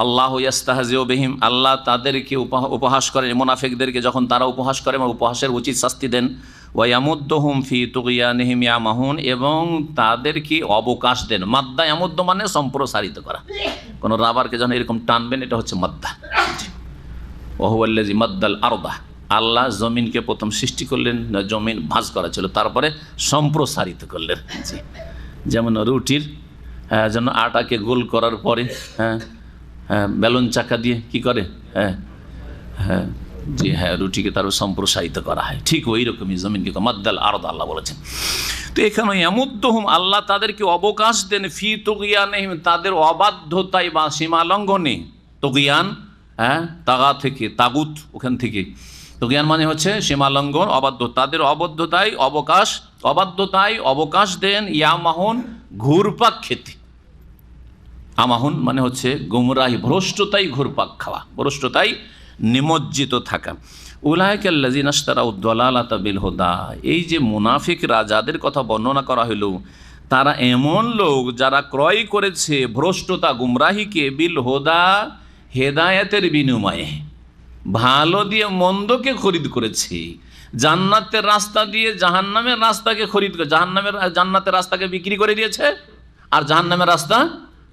আল্লাহ ইয়াস্তাহাজিও বেহিম আল্লাহ তাদেরকে উপহা- উপহাস করেন। মোনাফেকদেরকে যখন তারা উপহাস করে এবং উপহাসের উচিত শাস্তি দেন ওয়ামুদ্দহুম ফি তুকিয়া নেহিমিয়া মাহুন এবং তাদেরকে অবকাশ দেন। মাদ্দা ইয়ামুদ্দ মানে সম্প্রসারিত করা। কোনো রাবারকে যখন এরকম টানবেন এটা হচ্ছে মাদ্দা। ওহুয়াল্লাজি মাদ্দাল আরদা। আল্লাহ জমিনকে প্রথম সৃষ্টি করলেন জমিন ভাঁজ করা ছিল তারপরে সম্প্রসারিত করলেন। যেমন রুটির হ্যাঁ, যেন আটাকে গোল করার পরে হ্যাঁ হ্যাঁ বেলুন চাকা দিয়ে কি করে? হ্যাঁ হ্যাঁ যে হ্যাঁ রুটিকে তার সম্প্রসারিত করা হয়। ঠিক ওই রকমই জমিনকে মাদ্দাল আরদ আল্লাহ বলেছেন। তো এখানে এমুদ্দহম আল্লাহ তাদেরকে অবকাশ দেন, ফি তুগিয়ানহিম, তাদের অবাধ্যতায় বা সীমা লঙ্ঘনে তুগিয়ান হ্যাঁ তাগা থেকে, তাগুত ওখান থেকে। তুগিয়ান মানে হচ্ছে সীমা লঙ্ঘন অবাধ্য। তাদের অবদ্ধতায় অবকাশ, অবাধ্যতায় অবকাশ দেন, ইয়ামাহন ঘুরপাক খেতে। আমাহুন মানে হচ্ছে গুমরাহি, ভ্রষ্টতাই ঘুরপাক খাওয়া, ভ্রষ্টতাই নিমজ্জিত থাকা। উলায়কাল্লাজিন আস্তারা উদ্দলালাতা বিল হোদা, এই যে মুনাফিকরা যাদের কথা বর্ণনা করা হইল তারা এমন লোক যারা ক্রয় করেছে ভ্রষ্টতা গুমরাহিকে বিল হোদা হেদায়েতের বিনিময়ে, ভালো দিয়ে মন্দকে খরিদ করেছে, জান্নাতের রাস্তা দিয়ে জাহান্নামের রাস্তাকে খরিদ করে জাহান্নামের, জান্নাতের রাস্তাকে বিক্রি করে দিয়েছে, আর জাহান্নামের রাস্তা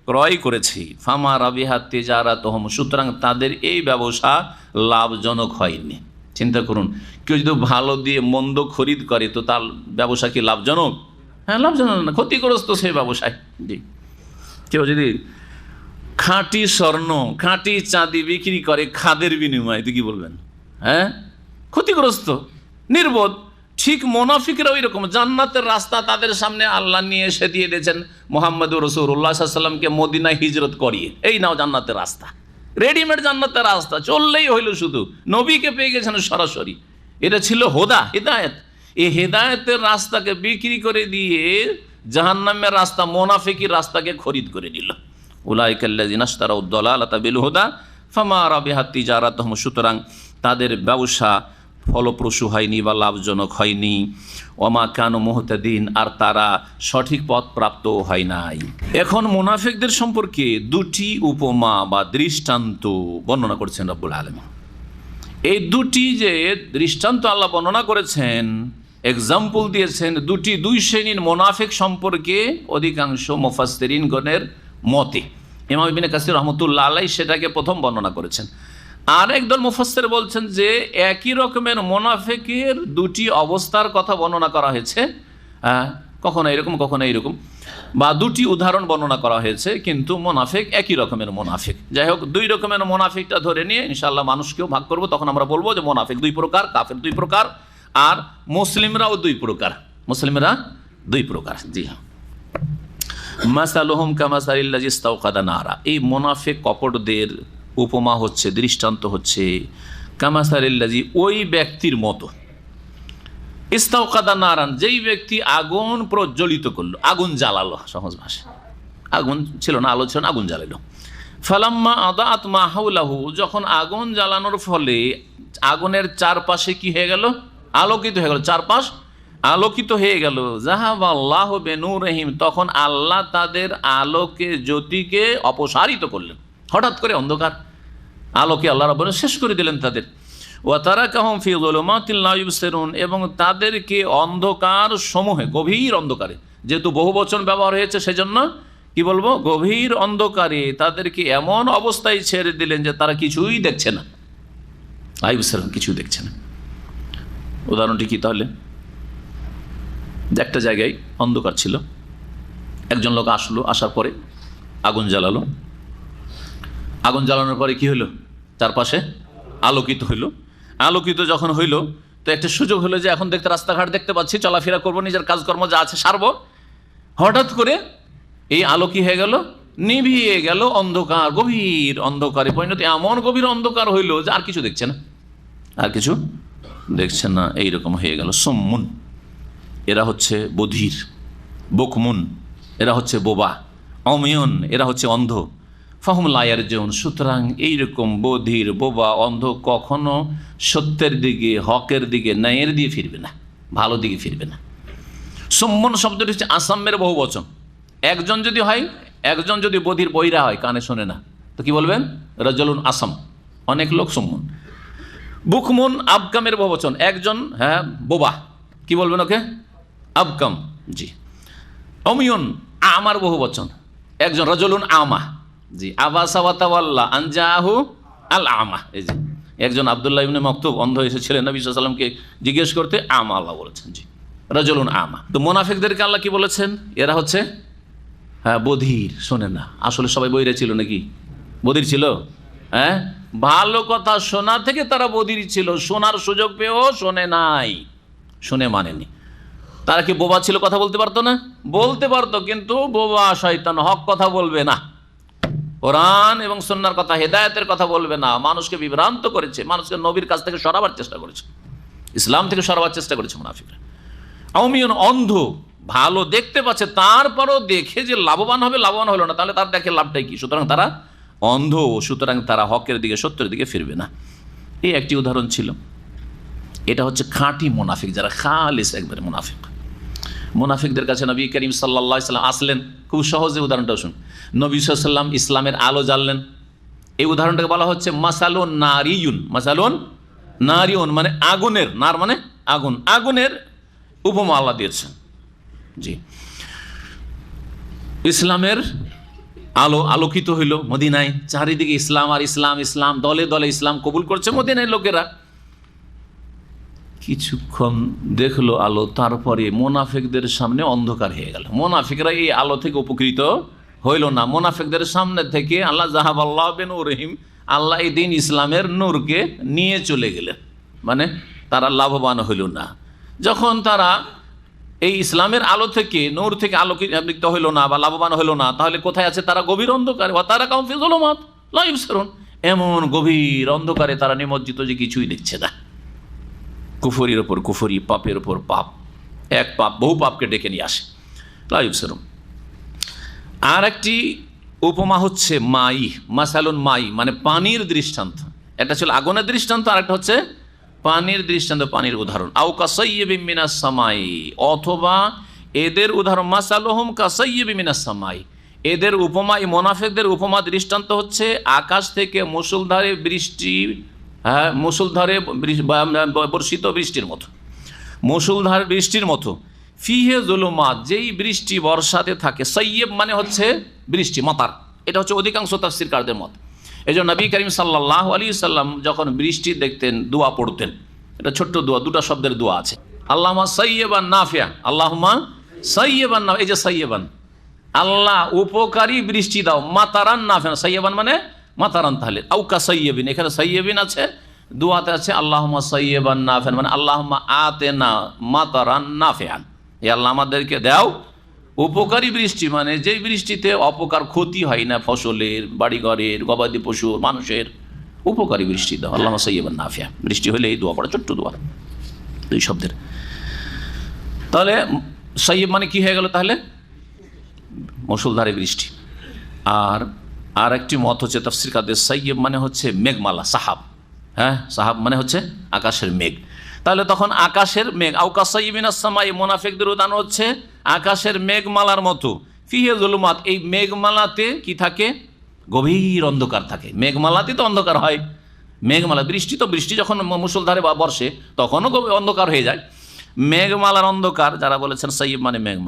ক্রয় করেছি। ফামা রাবিহাত তেজারা তহম সুতরাং তাদের এই ব্যবসা লাভজনক হয়নি। চিন্তা করুন, কেউ যদি ভালো দিয়ে মন্দ খরিদ করে, তো তার ব্যবসা কি লাভজনক? হ্যাঁ লাভজনক না, ক্ষতিগ্রস্ত সেই ব্যবসায়। জি। কেউ যদি খাঁটি স্বর্ণ, খাঁটি চাঁদি বিক্রি করে, খাদের বিনিময়ে তো কি বলবেন? হ্যাঁ? ক্ষতিগ্রস্ত, নির্বোধ। ঠিক মোনাফিকরা ওই রকম জান্নাতের রাস্তা তাদের সামনে আল্লাহ নিয়ে এসে দিয়ে দিয়েছেন মোহাম্মদ রসুল্লাহ সাল্লামকে মদিনায় হিজরত করিয়ে। এই নাও জান্নাতের রাস্তা। রেডিমেড জান্নাতের রাস্তা, চললেই হইল শুধু। নবীকে পেয়ে গেছেন সরাসরি। এটা ছিল হোদা, হেদায়েত। এই হেদায়েতের রাস্তাকে বিক্রি করে দিয়ে জাহান্নামের রাস্তা, মোনাফিকির রাস্তাকে খরিদ করে নিল। উলাইকাল্লাজিনাস্তারা উদ্দলালতা বিল হুদা, ফামা রাবিহাত তিজারাতহম, সুতরাং তাদের ব্যবসা ফলপ্রসূ হয়নি বা লাভজনক হয়নি। অমা কেন মোহতাদিন, আর তারা সঠিক পথ প্রাপ্ত হয় নাই। এখন মুনাফিকদের সম্পর্কে দুটি উপমা বা দৃষ্টান্ত বর্ণনা করছেন রব্বুল আলম এই দুটি যে দৃষ্টান্ত আল্লাহ বর্ণনা করেছেন এক্সাম্পল দিয়েছেন, দুটি দুই শ্রেণির মোনাফেক সম্পর্কে অধিকাংশ মোফাস্তেরিনগণের মতে। ইমাম ইবিন কাসির রহমতুল্লাহ আলাই সেটাকে প্রথম বর্ণনা করেছেন। আর একদল মুফাসসির বলছেন যে একই রকমের মোনাফেকের দুটি অবস্থার কথা বর্ণনা করা হয়েছে। হ্যাঁ, কখনো এরকম কখনো এইরকম। বা দুটি উদাহরণ বর্ণনা করা হয়েছে কিন্তু মোনাফেক একই রকমের মোনাফেক। যাই হোক দুই রকমের মোনাফিকটা ধরে নিয়ে ইনশাল্লাহ মানুষকেও ভাগ করব। তখন আমরা বলব যে মোনাফেক দুই প্রকার কাফের দুই প্রকার আর মুসলিমরাও দুই প্রকার। মুসলিমরা দুই প্রকার জি হ্যাঁ। মাসালুহুম কামাসারিল্লাজিস্তাউকাদা নারা। এই মোনাফেক কপটদের উপমা হচ্ছে, দৃষ্টান্ত হচ্ছে কামাসারিল্লাজি ওই ব্যক্তির মতো। ইস্তাউকাদা নারান, যেই ব্যক্তি আগুন প্রজ্বলিত করল, আগুন জ্বালালো, সহজ ভাষা আগুন ছিল না, আলো ছিল না, আগুন জ্বালালো ফালাম্মা আদা আত্মা যখন আগুন জ্বালানোর ফলে আগুনের চারপাশে কি হয়ে গেল? আলোকিত হয়ে গেল। চারপাশ আলোকিত হয়ে গেল। জাহাব আল্লাহ বেনুর রহিম তখন আল্লাহ তাদের আলোকে, জ্যোতিকে অপসারিত করলেন। হঠাৎ করে অন্ধকার। আলোকে আল্লাহ রব শেষ করে দিলেন তাদের। ও তারা কাহম ফি সেরুন এবং তাদেরকে অন্ধকার সমূহে, গভীর অন্ধকারে, যেহেতু বহু বচন ব্যবহার হয়েছে সেজন্য, কি বলব? গভীর অন্ধকারে তাদেরকে এমন অবস্থায় ছেড়ে দিলেন যে তারা কিছুই দেখছে না। আইব সেরুন কিছুই দেখছে না। উদাহরণটি কি তাহলে? একটা জায়গায় অন্ধকার ছিল, একজন লোক আসলো, আসার পরে আগুন জ্বালালো আগুন জ্বালানোর পরে কি হলো চারপাশে আলোকিত হইল। আলোকিত যখন হইল, তো একটা সুযোগ হলো যে এখন দেখতে রাস্তাঘাট দেখতে পাচ্ছি, চলাফেরা করব, নিজের কাজকর্ম যা আছে সারব। হঠাৎ করে এই আলো কি হয়ে গেল, নিভিয়ে গেল অন্ধকার, গভীর অন্ধকারে পরিণত। এমন গভীর অন্ধকার হইল যে আর কিছু দেখছে না। আর কিছু দেখছে না। এইরকম হয়ে গেল সম্মুন এরা হচ্ছে বধির, বকমুন। এরা হচ্ছে বোবা, অমিয়ন। এরা হচ্ছে অন্ধ। ফাহুম লায়ার যেমন সুতরাং এইরকম বধির বোবা অন্ধ কখনো সত্যের দিকে, হকের দিকে, ন্যায়ের দিয়ে ফিরবে না, ভালো দিকে ফিরবে না। সম্মন শব্দটি হচ্ছে আসামের বহু বচন। একজন যদি হয়, একজন যদি বধির বইরা হয়, কানে শোনে না, তো কি বলবেন? রজলুন আসাম, অনেক লোক সম্মন। বুকমুন আবকামের বহুবচন একজন হ্যাঁ বোবা, কি বলবেন ওকে? আবকাম জি। অমিয়ন, আমার বহু বচন, একজন রজলুন আমা জি আবাসাওয়াতাওয়াল্লা আনজাহু আল আমা এই যে, একজন আবদুল্লাহ ইবনে মক্তুব অন্ধ এসেছিলেন নবী সাল্লামকে জিজ্ঞেস করতে আমা আল্লাহ বলেছেন, জি। রজলুন আমা। তো মোনাফিকদেরকে আল্লাহ কি বলেছেন? এরা হচ্ছে হ্যাঁ বধির, শোনেন না। আসলে সবাই বইরে ছিল নাকি? বধির ছিল? হ্যাঁ? ভালো কথা শোনা থেকে তারা বধির ছিল। শোনার সুযোগ পেয়েও শোনে নাই। শুনে মানেনি। তারা কি বোবা ছিল কথা বলতে পারতো না? বলতে পারতো, কিন্তু বোবা শয়তান হক কথা বলবে না। কোরআন এবং সন্ন্যার কথা, হেদায়তের কথা বলবে না। মানুষকে বিভ্রান্ত করেছে, মানুষকে নবীর কাছ থেকে সরাবার চেষ্টা করেছে। ইসলাম থেকে সরাবার চেষ্টা করেছে মুনাফিকরা। অমিয়ন অন্ধ, ভালো দেখতে পাচ্ছে, তারপরও দেখে যে লাভবান হবে, লাভবান হলো না। তাহলে তার দেখে লাভটাই কি? সুতরাং তারা অন্ধ, সুতরাং তারা হকের দিকে, সত্যের দিকে ফিরবে না। এই একটি উদাহরণ ছিল। এটা হচ্ছে খাঁটি মুনাফিক, যারা খালিস একবারে মুনাফিক। মুনাফিকদের কাছে নবী করিম সাল্লা সাল্লাম আসলেন। খুব সহজে উদাহরণটা শুন নবী সাল্লাম ইসলামের আলো জ্বাললেন। এই উদাহরণটাকে বলা হচ্ছে মাসালুন নারিয়ুন। মাসালুন নারিয়ুন মানে আগুনের, নার মানে আগুন। আগুনের উপমা আল্লাহ দিয়েছেন। জি। ইসলামের আলো আলোকিত হইল মদিনায়। চারিদিকে ইসলাম আর ইসলাম ইসলাম দলে দলে ইসলাম কবুল করছে মদিনায় লোকেরা। কিছুক্ষণ দেখল আলো, তারপরে মোনাফেকদের সামনে অন্ধকার হয়ে গেল। মোনাফিকরা এই আলো থেকে উপকৃত হইল না। মোনাফেকদের সামনে থেকে আল্লাহ জাহাব আল্লাহ রহিম আল্লাহ এই দিন ইসলামের নূরকে নিয়ে চলে গেলেন। মানে তারা লাভবান হইল না। যখন তারা এই ইসলামের আলো থেকে, নূর থেকে আলোকিত হইল না বা লাভবান হইল না, তাহলে কোথায় আছে? তারা গভীর অন্ধকারে। বা তারা সেরুন এমন গভীর অন্ধকারে তারা নিমজ্জিত যে কিছুই দেখছে না। কুফরির ওপর কুফরি, পাপের ওপর পাপ। এক পাপ বহু পাপকে ডেকে নিয়ে আসে। লাইভ সেরুম আর একটি উপমা হচ্ছে মাই, মাসালুন মাই মানে পানির দৃষ্টান্ত। একটা ছিল আগুনের দৃষ্টান্ত আর একটা হচ্ছে পানির দৃষ্টান্ত, পানির উদাহরণ। আউ কাসাইয়েবিমিনা সামাই, অথবা এদের উদাহরণ, মাসালুহম কাসাইয়েবিমিনা সামাই। এদের উপমা এই মোনাফেকদের উপমা দৃষ্টান্ত হচ্ছে আকাশ থেকে মুসুলধারে বৃষ্টি হ্যাঁ মুসুলধারে বর্ষিত বৃষ্টির মতো। মুসুলধার বৃষ্টির মতো। ফিহে জুলুমাত, যেই বৃষ্টি বর্ষাতে থাকে সৈয়ব মানে হচ্ছে বৃষ্টি, মাতার। এটা হচ্ছে অধিকাংশ তাফসিরকারদের মত। এই জন্য নবী করিম সাল্লাহ আলী সাল্লাম যখন বৃষ্টি দেখতেন, দোয়া পড়তেন। এটা ছোট্ট দোয়া, দুটো শব্দের দোয়া আছে। আল্লাহমা সৈয়বান নাফিয়া আল্লাহমা সৈয়বান না এই যে সৈয়বান আল্লাহ, উপকারী বৃষ্টি দাও, মাতারান নাফেন সৈয়বান মানে মাতারান তাহলে। আউকা সৈয়বিন এখানে সৈয়বিন আছে, দুয়াতে আছে আল্লাহমা সৈয়বান নাফেন মানে আল্লাহমা আতে না মাতারান নাফেয়ান। এ আল্লাহ, আমাদেরকে দাও উপকারী বৃষ্টি মানে যেই বৃষ্টিতে অপকার ক্ষতি হয় না, ফসলের, বাড়িঘরের, গবাদি পশু মানুষের, উপকারী বৃষ্টি দাও। আল্লাহ সৈয়বান নাফিয়া বৃষ্টি হলে এই দোয়া পড়ে, ছোট্ট দোয়া। দুই শব্দের। তাহলে সৈয়ব মানে কি হয়ে গেল তাহলে? মুসলধারে বৃষ্টি। আর আর একটি মত হচ্ছে তফসির কাদের? সৈয়ব মানে হচ্ছে মেঘমালা, সাহাব। হ্যাঁ সাহাব মানে হচ্ছে আকাশের মেঘ। তাহলে তখন আকাশের মেঘ আউকা সৈবিনাসামাই মোনাফেকদের উদাহরণ হচ্ছে আকাশের মেঘমালার মতো। ফিহে জুলুমাত এই মেঘমালাতে কি থাকে? গভীর অন্ধকার থাকে। মেঘমালাতে তো অন্ধকার হয়। মেঘমালা, বৃষ্টি তো বৃষ্টি, যখন মুসলধারে বা বর্ষে, তখনও অন্ধকার হয়ে যায়। মেঘমালার অন্ধকার, যারা বলেছেন সৈয়ব মানে মেঘমালা।